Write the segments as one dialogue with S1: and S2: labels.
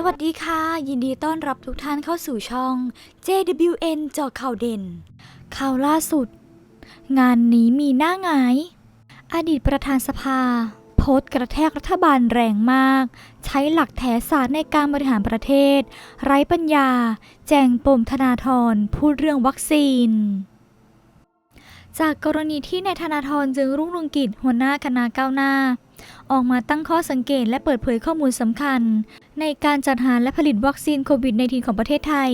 S1: สวัสดีค่ะ ยินดีต้อนรับทุกท่านเข้าสู่ช่อง JWN เจาะข่าวเด่น ข่าวล่าสุด งานนี้มีหน้าหงาย อดีตประธานสภา โพสต์กระแทกรัฐบาลแรงมาก ใช้หลักแถศาสตร์ในการบริหารประเทศ ไร้ปัญญา แจงปมธนาธรพูดเรื่องวัคซีนจากกรณีที่นายธนาธรจึงรุ่งเรืองกิจหัวหน้าคณะก้าวหน้า ออกมาตั้งข้อสังเกตและเปิดเผยข้อมูลสำคัญ ในการจัดหาและผลิตวัคซีนโควิด -19 ของประเทศไทย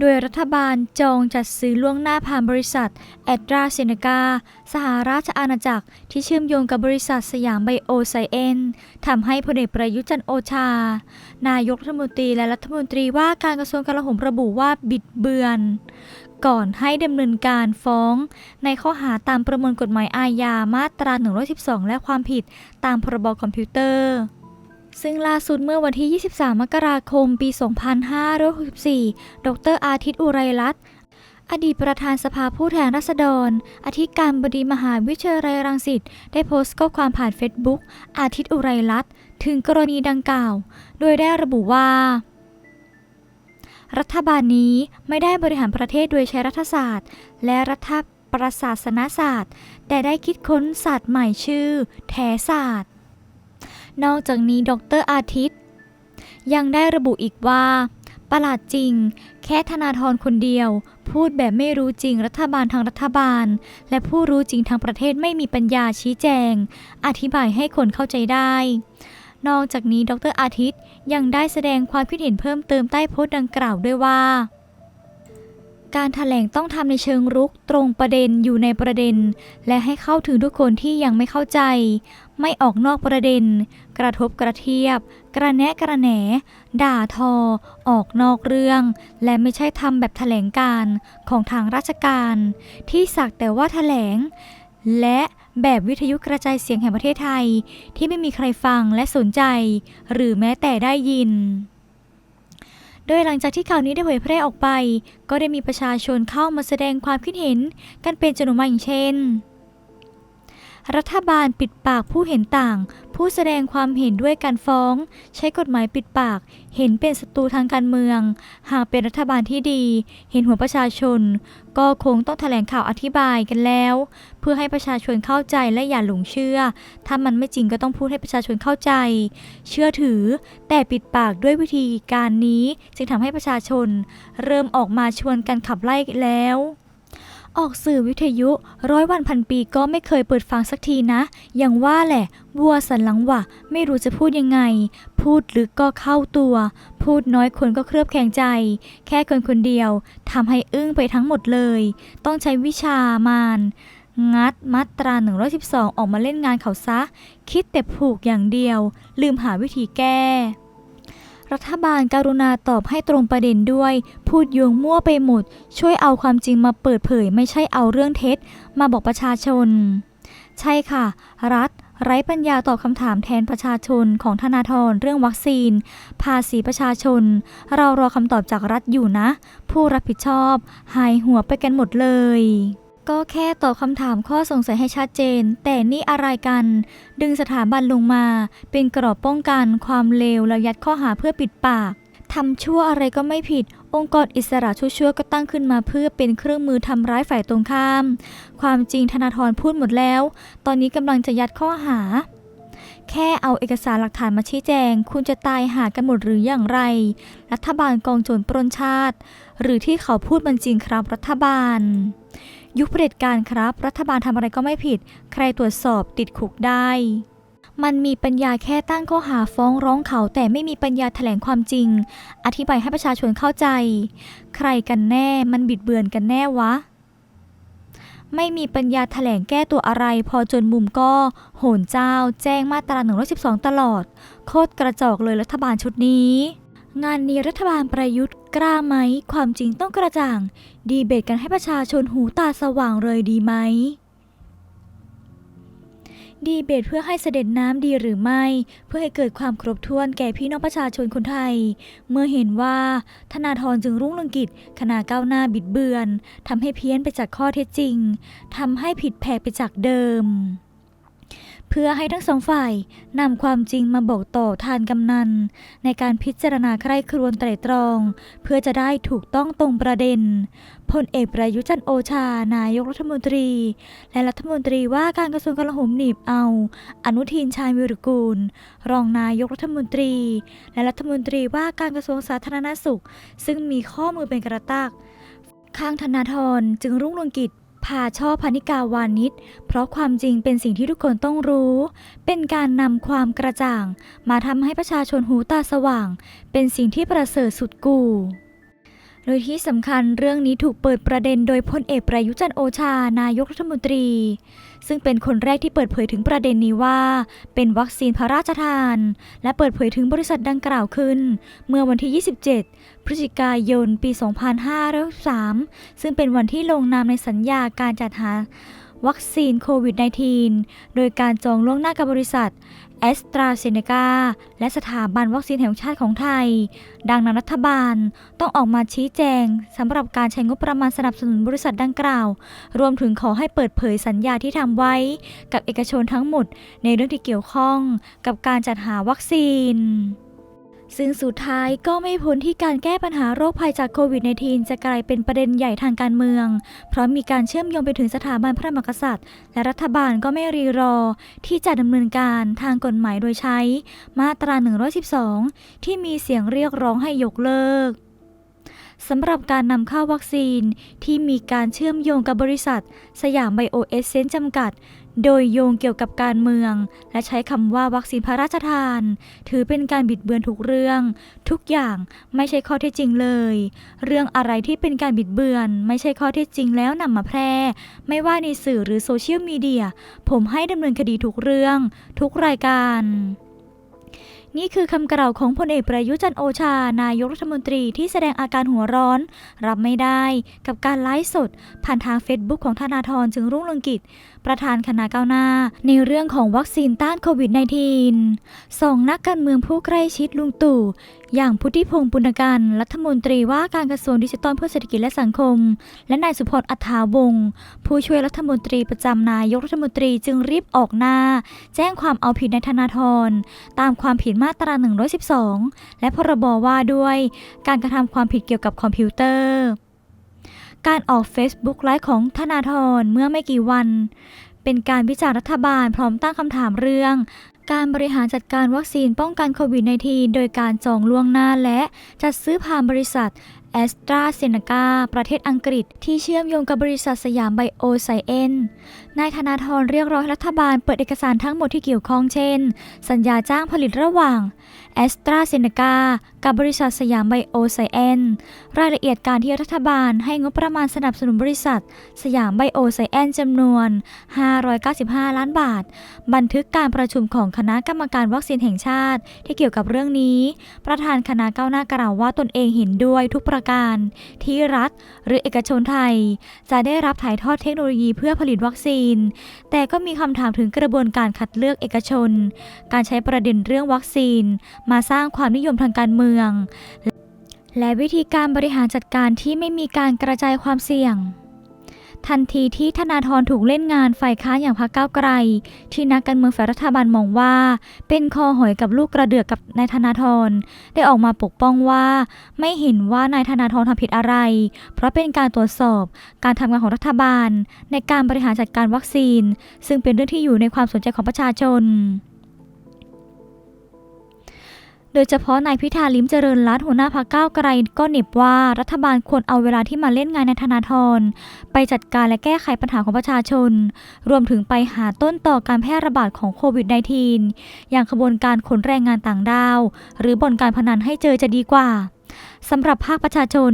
S1: โดยรัฐบาลจองจัดซื้อล่วงหน้าผ่านบริษัท แอตราเซเนกา สหราชอาณาจักร ที่เชื่อมโยงกับบริษัทสยามไบโอไซเอนทำให้พลเอกประยุจันโอชา นายกรัฐมนตรีและรัฐมนตรีว่าการกระทรวงกลาโหมระบุว่าบิดเบือน ก่อนให้ดำเนินการฟ้อง ในข้อหาตามประมวลกฎหมายอาญามาตรา 112 และความผิดตามพรบคอมพิวเตอร์ ซึ่งล่าสุดเมื่อวันที่ 23 มกราคม ปี 2564 ดรอาทิตย์อุไรรัตน์อดีตประธานสภาผู้แทนราษฎร อธิการบดีมหาวิทยาลัยรังสิต ได้โพสต์ข้อความผ่านเฟซบุ๊กอาทิตย์อุไรรัตน์ถึงกรณีดังกล่าว โดยได้ระบุว่า รัฐบาลนี้ไม่ได้บริหารประเทศโดยใช้รัฐศาสตร์ และรัฐประศาสนศาสตร์ แต่ได้คิดค้นศาสตร์ใหม่ชื่อ แถศาสตร์ นอกจากนี้ดรอาทิตย์ ยังได้ระบุอีกว่า ประหลาดจริง แค่ธนาธรคนเดียว พูดแบบไม่รู้จริงรัฐบาลทางรัฐบาล และผู้รู้จริงทางประเทศไม่มีปัญญาชี้แจง อธิบายให้คนเข้าใจได้ นอกจากนี้ดรอาทิตย์ยังได้แสดงความคิดเห็นเพิ่มเติมใต้โพสต์ดังกล่าวด้วยว่า การถแถลงต้องทำในเชิงรุกตรงประเด็นอยู่ในประเด็น และให้เข้าถึงทุกคนที่ยังไม่เข้าใจ ไม่ออกนอกประเด็น กระทบกระเทียบ กระแนะกระแหน ด่าทอ ออกนอกเรื่อง และไม่ใช่ทำแบบแถลงการของทางราชการ ที่สักแต่ว่าแถลง และ แบบวิทยุกระจายเสียงแห่งประเทศไทย ที่ไม่มีใครฟังและสนใจ หรือแม้แต่ได้ยิน โดยหลังจากที่ข่าวนี้ได้เผยแพร่ออกไป ก็ได้มีประชาชนเข้ามาแสดงความคิดเห็น กันเป็นจำนวนมากอย่างเช่น รัฐบาลปิดปากผู้เห็นต่าง ผู้แสดงความเห็นด้วยการฟ้อง ใช้กฎหมายปิดปาก เห็นเป็นศัตรูทางการเมือง หากเป็นรัฐบาลที่ดี เห็นหัวประชาชน ก็คงต้องแถลงข่าวอธิบายกันแล้ว เพื่อให้ประชาชนเข้าใจและอย่าหลงเชื่อ ถ้ามันไม่จริงก็ต้องพูดให้ประชาชนเข้าใจ เชื่อถือ แต่ปิดปากด้วยวิธีการนี้ จึงทำให้ประชาชน เริ่มออกมาชวนกันขับไล่แล้ว ออกสื่อวิทยุร้อยวันพันปีก็ไม่เคยเปิดฟังสักทีนะ อย่างว่าแหละวัวสันหลังวะไม่รู้จะพูดยังไง พูดลึกก็เข้าตัว พูดน้อยคนก็เคลือบแคลงใจ แค่คนคนเดียวทำให้อึ้งไปทั้งหมดเลย ต้องใช้วิชามานงัดมาตรา 112 ออกมาเล่นงานเขาซะ คิดแต่ผูกอย่างเดียว ลืมหาวิธีแก้ รัฐบาลการุณาตอบให้ตรงประเด็นด้วย พูดโยงมั่วไปหมด ช่วยเอาความจริงมาเปิดเผย ไม่ใช่เอาเรื่องเท็จ มาบอกประชาชน ใช่ค่ะ รัฐไร้ปัญญาตอบคำถามแทนประชาชนของธนาธรเรื่องวัคซีน ภาษีประชาชน เรารอคำตอบจากรัฐอยู่นะ ผู้รับผิดชอบ หายหัวไปกันหมดเลย ก็แค่ตอบคำถามข้อสงสัยให้ชัดเจน แต่นี่อะไรกัน ดึงสถาบันลงมา เป็นกรอบป้องกันความเลวแล้วยัดข้อหาเพื่อปิดปากทำชั่วอะไรก็ไม่ผิด องค์กรอิสระชั่วๆก็ตั้งขึ้นมาเพื่อเป็นเครื่องมือทำร้ายฝ่ายตรงข้าม ความจริงธนาธรพูดหมดแล้ว ตอนนี้กำลังจะยัดข้อหา แค่เอาเอกสารหลักฐานมาชี้แจง คุณจะตายหากันหมดหรืออย่างไร รัฐบาลกองโจรปล้นชาติ หรือที่เขาพูดมันจริงครับรัฐบาล ยุคเผด็จการครับ รัฐบาลทำอะไรก็ไม่ผิด ใครตรวจสอบติดคุกได้ มันมีปัญญาแค่ตั้งข้อหาฟ้องร้องเขา แต่ไม่มีปัญญาแถลงความจริง อธิบายให้ประชาชนเข้าใจ ใครกันแน่มันบิดเบือนกันแน่วะ ไม่มีปัญญาแถลงแก้ตัวอะไร พอจนมุมก็ โหนเจ้า แจ้งมาตรา112 ตลอด โคตรกระจอกเลยรัฐบาลชุดนี้ งานนี้รัฐบาลประยุทธ์กล้าไหม ความจริงต้องกระจ่าง ดีเบตกันให้ประชาชนหูตาสว่างเลยดีไหม ดีเบตเพื่อให้เสด็จน้ำดีหรือไม่ เพื่อให้เกิดความครบถ้วนแก่พี่น้องประชาชนคนไทย เมื่อเห็นว่าธนาธรจึงรุ่งเรืองกิจขณะก้าวหน้าบิดเบือนทำให้เพี้ยนไปจากข้อเท็จจริงทำให้ผิดแผกไปจากเดิม เพื่อให้ทั้งสองฝ่ายนำความจริงมาบอกต่อทานกำนัน ในการพิจารณาใคร่ครวญไตรตรอง เพื่อจะได้ถูกต้องตรงประเด็นพลเอกประยุจันโอชา นายกรัฐมนตรี และรัฐมนตรีว่าการกระทรวงกลาโหมหนีบเอา อนุทินชาญวิรุกูล รองนายกรัฐมนตรี และรัฐมนตรีว่าการกระทรวงสาธารณสุข ซึ่งมีข้อมือเป็นกระตักข้างธนาธรจึงรุ่งเรืองกิจ ภาช่อพนิกาวานิชเพราะความจริงเป็นสิ่งที่ทุกคนต้องรู้ เป็นการนำความกระจ่าง มาทำให้ประชาชนหูตาสว่าง เป็นสิ่งที่ประเสริฐสุดกู่ โดยที่สำคัญเรื่องนี้ถูกเปิดประเด็นโดยพลเอกประยุจันโอชา นายกรัฐมนตรี ซึ่งเป็นคนแรกที่เปิดเผยถึงประเด็นนี้ว่า เป็นวัคซีนพระราชทาน และเปิดเผยถึงบริษัทดังกล่าวขึ้น เมื่อวันที่ 27 พฤศจิกายน ปี 2503ซึ่งเป็นวันที่ลงนามในสัญญาการจัดหา วัคซีนโควิด -19 โดยการจองล่วงหน้ากับบริษัทแอสตราเซเนกาและสถาบันวัคซีนแห่งชาติของไทย ดังนั้นรัฐบาลต้องออกมาชี้แจงสำหรับการใช้งบประมาณสนับสนุนบริษัทดังกล่าว รวมถึงขอให้เปิดเผยสัญญาที่ทำไว้ กับเอกชนทั้งหมดในเรื่องที่เกี่ยวข้องกับการจัดหาวัคซีน ซึ่งสุดท้ายก็ไม่พ้นที่การแก้ปัญหาโรคภัยจากโควิด -19 จะกลายเป็นประเด็นใหญ่ทางการเมือง เพราะมีการเชื่อมโยงไปถึงสถาบันพระมหากษัตริย์ และรัฐบาลก็ไม่รีรอ ที่จะดำเนินการทางกฎหมายโดยใช้ มาตรา 112 ที่มีเสียงเรียกร้องให้ยกเลิกสำหรับการนำเข้าวัคซีนที่มีการเชื่อมโยงกับบริษัท สยามไบโอเอสเซนจำกัด โดยโยงเกี่ยวกับการเมือง และใช้คำว่าวัคซีนพระราชทาน ถือเป็นการบิดเบือนทุกเรื่อง ทุกอย่างไม่ใช่ข้อเท็จจริงเลย เรื่องอะไรที่เป็นการบิดเบือน ไม่ใช่ข้อเท็จจริงแล้วนำมาแพร่ ไม่ว่าในสื่อหรือโซเชียลมีเดีย ผมให้ดำเนินคดีทุกเรื่อง ทุกรายการนี่คือคำกล่าวของพลเอกประยุจันโอชา นายกรัฐมนตรีที่แสดงอาการหัวร้อน รับไม่ได้ กับการไลฟ์สด ผ่านทางเฟซบุ๊กของธนาธรจึงรุ่งเรืองกิจประธานคณะก้าวหน้า ในเรื่องของวัคซีนต้านโควิด -19 สองนักการเมืองผู้ใกล้ชิดลุงตู่ อย่างพุทธิพงศ์ปุณกันรัฐมนตรีว่าการกระทรวงดิจิทัลเพื่อเศรษฐกิจและสังคม และนายสุพจน์อัฐาวงศ์ผู้ช่วยรัฐมนตรีประจำนายกรัฐมนตรีจึงรีบออกหน้า แจ้งความเอาผิดในธนาธรตามความผิดมาตรา 112 และพรบว่าด้วย การกระทำความผิดเกี่ยวกับคอมพิวเตอร์ การออก Facebook ไลฟ์ของธนาธรเมื่อไม่กี่วัน เป็นการวิจารณ์รัฐบาลพร้อมตั้งคำถามเรื่อง การบริหารจัดการวัคซีนป้องกันโควิด -19 โดยการจองล่วงหน้าและจัดซื้อผ่านบริษัท แอสตราเซเนกาประเทศอังกฤษ ที่เชื่อมโยงกับบริษัทสยามไบโอไซเอนนายธนาธรเรียกร้องรัฐบาลเปิดเอกสารทั้งหมดที่เกี่ยวข้องเช่น สัญญาจ้างผลิตระหว่างแอสตราเซเนกากับบริษัทสยามไบโอไซเอนรายละเอียดการที่รัฐบาลให้งบประมาณสนับสนุนบริษัท สยามไบโอไซเอนจำนวน 595 ล้านบาท บันทึกการประชุมของคณะกรรมการวัคซีนแห่งชาติ ที่เกี่ยวกับเรื่องนี้ ประธานคณะก้าวหน้ากล่าวว่าตนเองเห็นด้วยทุกประการที่รัฐหรือเอกชนไทย จะได้รับถ่ายทอดเทคโนโลยีเพื่อผลิตวัคซีน แต่ก็มีคำถามถึงกระบวนการคัดเลือกเอกชน การใช้ประเด็นเรื่องวัคซีน มาสร้างความนิยมทางการเมือง และวิธีการบริหารจัดการที่ไม่มีการกระจายความเสี่ยง ทันทีที่ธนาธรถูกเล่นงานฝ่ายค้านอย่างพรรคก้าวไกล ที่นักการเมืองฝ่ายรัฐบาลมองว่า เป็นคอหอยกับลูกกระเดือกกับนายธนาธรได้ออกมาปกป้องว่า ไม่เห็นว่านายธนาธรทำผิดอะไร เพราะเป็นการตรวจสอบการทำงานของรัฐบาล ในการบริหารจัดการวัคซีน ซึ่งเป็นเรื่องที่อยู่ในความสนใจของประชาชน โดยเฉพาะนายพิธาลิมเจริญรัตหัวหน้าพรรคก้าวไกลก็เหน็บว่ารัฐบาลควรเอาเวลาที่มาเล่นงานในธนาธรไปจัดการและแก้ไขปัญหาของประชาชน รวมถึงไปหาต้นต่อการแพร่ระบาดของโควิด -19 อย่างขบวนการขนแรงงานต่างด้าว หรือบ่อนการพนันให้เจอจะดีกว่า สำหรับภาคประชาชน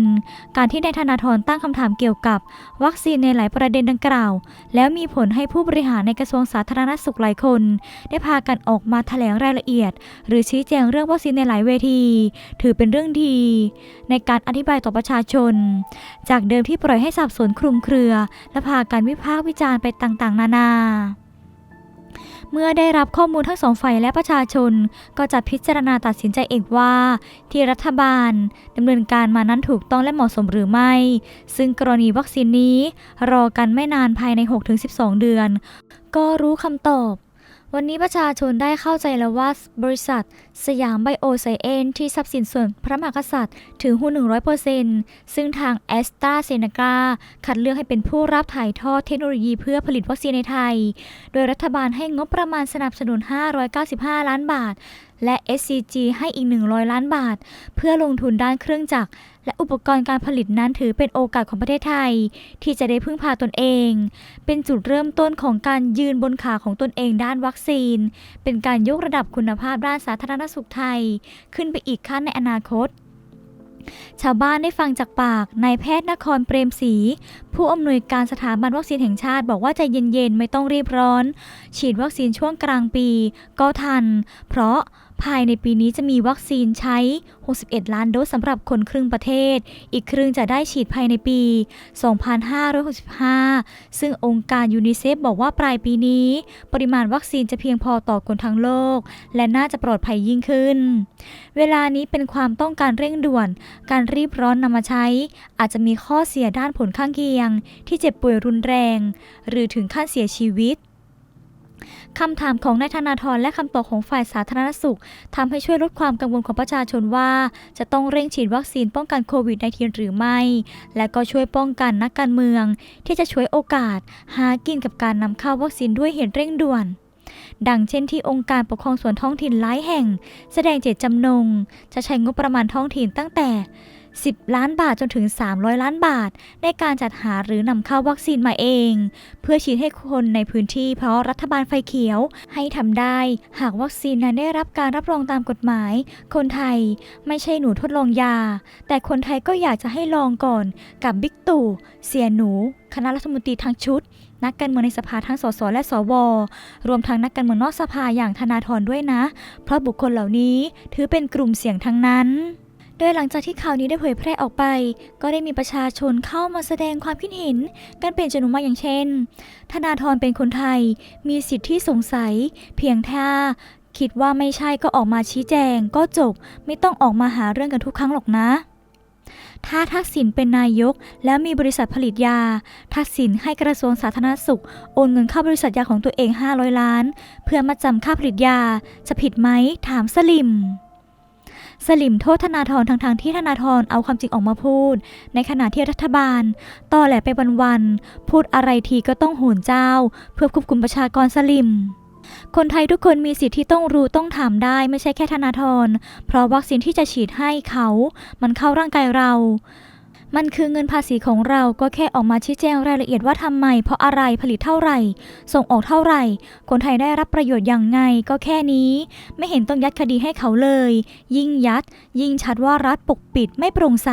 S1: การที่นายธนาธรตั้งคำถามเกี่ยวกับ วัคซีนในหลายประเด็นดังกล่าว แล้วมีผลให้ผู้บริหารในกระทรวงสาธารณสุขหลายคน ได้พากันออกมาแถลงรายละเอียด หรือชี้แจงเรื่องวัคซีนในหลายเวที ถือเป็นเรื่องดี ในการอธิบายต่อประชาชน จากเดิมที่ปล่อยให้สับสนคลุมเครือ และพากันวิพากษ์วิจารณ์ไปต่างๆ นานา เมื่อได้รับข้อมูลทั้งสองฝ่ายและประชาชน ก็จะพิจารณาตัดสินใจเองว่า ที่รัฐบาลดำเนินการมานั้นถูกต้องและเหมาะสมหรือไม่ ซึ่งกรณีวัคซีนนี้ รอกันไม่นานภายใน 6-12 เดือน ก็รู้คำตอบ วันนี้ประชาชนได้เข้าใจแล้วว่าบริษัท สยามไบโอไซเอนที่ทรัพย์สินส่วนพระมหากษัตริย์ ถือหุ้น 100%ซึ่งทางแอสตราเซเนกาคัดเลือกให้เป็นผู้รับถ่ายทอดเทคโนโลยีเพื่อผลิตวัคซีนในไทย โดยรัฐบาลให้งบประมาณสนับสนุน 595 ล้านบาท และ SCG ให้อีก 100 ล้านบาท เพื่อลงทุนด้านเครื่องจักร และอุปกรณ์การผลิตนั้นถือเป็นโอกาสของประเทศไทย ที่จะได้พึ่งพาตนเอง เป็นจุดเริ่มต้นของการยืนบนขาของตนเองด้านวัคซีน เป็นการยกระดับคุณภาพด้านสาธารณสุขไทย ขึ้นไปอีกขั้นในอนาคตชาวบ้านได้ฟังจากปากนายแพทย์นครเปรมศรีผู้อำนวยการสถาบันวัคซีนแห่งชาติบอกว่าใจเย็นๆ ไม่ต้องรีบร้อน ฉีดวัคซีนช่วงกลางปี ก็ทัน เพราะ ภายในปีนี้จะมีวัคซีนใช้ 61 ล้านโดสสำหรับคนครึ่งประเทศ อีกครึ่งจะได้ฉีดภายในปี 2565 ซึ่งองค์การยูนิเซฟบอกว่าปลายปีนี้ ปริมาณวัคซีนจะเพียงพอต่อคนทั้งโลก และน่าจะปลอดภัยยิ่งขึ้น เวลานี้เป็นความต้องการเร่งด่วน การรีบร้อนนำมาใช้ อาจจะมีข้อเสียด้านผลข้างเคียง ที่เจ็บป่วยรุนแรง หรือถึงขั้นเสียชีวิต คำถามของนายธนาธรและคำตอบของฝ่ายสาธารณสุขทำให้ช่วยลดความกังวลของประชาชนว่า จะต้องเร่งฉีดวัคซีนป้องกันโควิด -19 หรือไม่ และก็ช่วยป้องกันนักการเมือง ที่จะช่วยโอกาส หากินกับการนำเข้าวัคซีนด้วยเหตุเร่งด่วน ดังเช่นที่องค์การปกครองส่วนท้องถิ่นหลายแห่ง แสดงเจตจำนง จะใช้งบประมาณท้องถิ่นตั้งแต่ 10 ล้านบาทจนถึง 300 ล้านบาท ในการจัดหาหรือนำเข้าวัคซีนมาเอง เพื่อฉีดให้คนในพื้นที่เพราะรัฐบาลไฟเขียวให้ทำได้ หากวัคซีนนั้นได้รับการรับรองตามกฎหมาย คนไทยไม่ใช่หนูทดลองยา แต่คนไทยก็อยากจะให้ลองก่อนกับบิ๊กตู่เสียหนู คณะรัฐมนตรีทั้งชุด นักการเมืองในสภาทั้งสสและสว รวมทั้งนักการเมืองนอกสภาอย่างธนาธรด้วยนะ เพราะบุคคลเหล่านี้ถือเป็นกลุ่มเสี่ยงทั้งนั้น โดยหลังจากที่ข่าวนี้ได้เผยแพร่ออกไป ก็ได้มีประชาชนเข้ามาแสดงความคิดเห็น กันเป็นจำนวนมากอย่างเช่น ธนาธรเป็นคนไทย มีสิทธิที่สงสัย เพียงถ้าคิดว่าไม่ใช่ก็ออกมาชี้แจง ก็จบไม่ต้องออกมาหาเรื่องกันทุกครั้งหรอกนะ ถ้าทักษิณเป็นนายก แล้วมีบริษัทผลิตยา ทักษิณให้กระทรวงสาธารณสุข โอนเงินเข้าบริษัทยาของตัวเอง 500 ล้าน เพื่อมาจำค่าผลิตยา จะผิดไหมถามสลิม สลิมโทษธนาธรทางทางๆที่ธนาธรเอาความจริงออกมาพูด ในขณะที่รัฐบาลต่อแหลไปวันๆพูดอะไรทีก็ต้องโหนเจ้า เพื่อควบคุมประชากรสลิมคนไทยทุกคนมีสิทธิ์ที่ต้องรู้ต้องถามได้ไม่ใช่แค่ธนาธร เพราะวัคซีนที่จะฉีดให้เขา มันเข้าร่างกายเรา มันคือเงินภาษีของเราก็แค่ออกมาชี้แจงรายละเอียดว่าทำไม เพราะอะไรผลิตเท่าไหร่ ส่งออกเท่าไหร่ คนไทยได้รับประโยชน์อย่างไงก็แค่นี้ ไม่เห็นต้องยัดคดีให้เขาเลย ยิ่งยัด ยิ่งชัดว่ารัฐปกปิดไม่โปร่งใส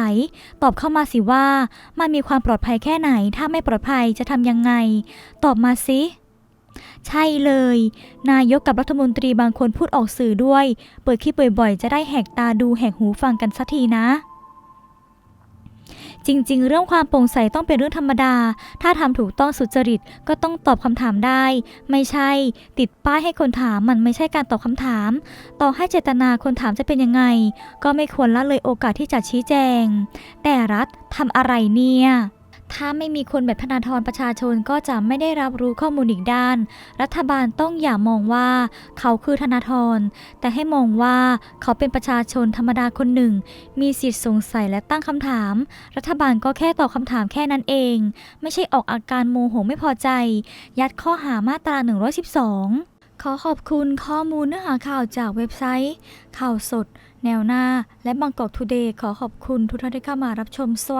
S1: ตอบเข้ามาสิว่า มันมีความปลอดภัยแค่ไหน ถ้าไม่ปลอดภัยจะทำยังไง ตอบมาสิใช่เลย นายกกับรัฐมนตรีบางคนพูดออกสื่อด้วย เปิดคลิปบ่อยๆ จะได้แหกตาดูแหกหูฟังกันสักทีนะ จริง ๆ เรื่องความโปร่งใสต้องเป็นเรื่องธรรมดา ถ้าทำถูกต้องสุจริตก็ต้องตอบคำถามได้ ไม่ใช่ ติดป้ายให้คนถามมันไม่ใช่การตอบคำถาม ต่อให้เจตนาคนถามจะเป็นยังไง ก็ไม่ควรละเลยโอกาสที่จะชี้แจง แต่รัฐทำอะไรเนี่ย ถ้าไม่มีคนแบบธนาธรประชาชนก็จะไม่ได้รับรู้ข้อมูลอีกด้าน รัฐบาลต้องอย่ามองว่าเขาคือธนาธร แต่ให้มองว่าเขาเป็นประชาชนธรรมดาคนหนึ่ง มีสิทธิ์สงสัยและตั้งคำถาม รัฐบาลก็แค่ตอบคำถามแค่นั้นเอง ไม่ใช่ออกอาการโมโหไม่พอใจ ยัดข้อหามาตรา 112ขอขอบคุณข้อมูลเนื้อหาข่าวจากเว็บไซต์ ข่าวสด แนวหน้า และบางกอกทูเดย์ขอขอบคุณทุกท่านที่เข้ามารับชมสวัส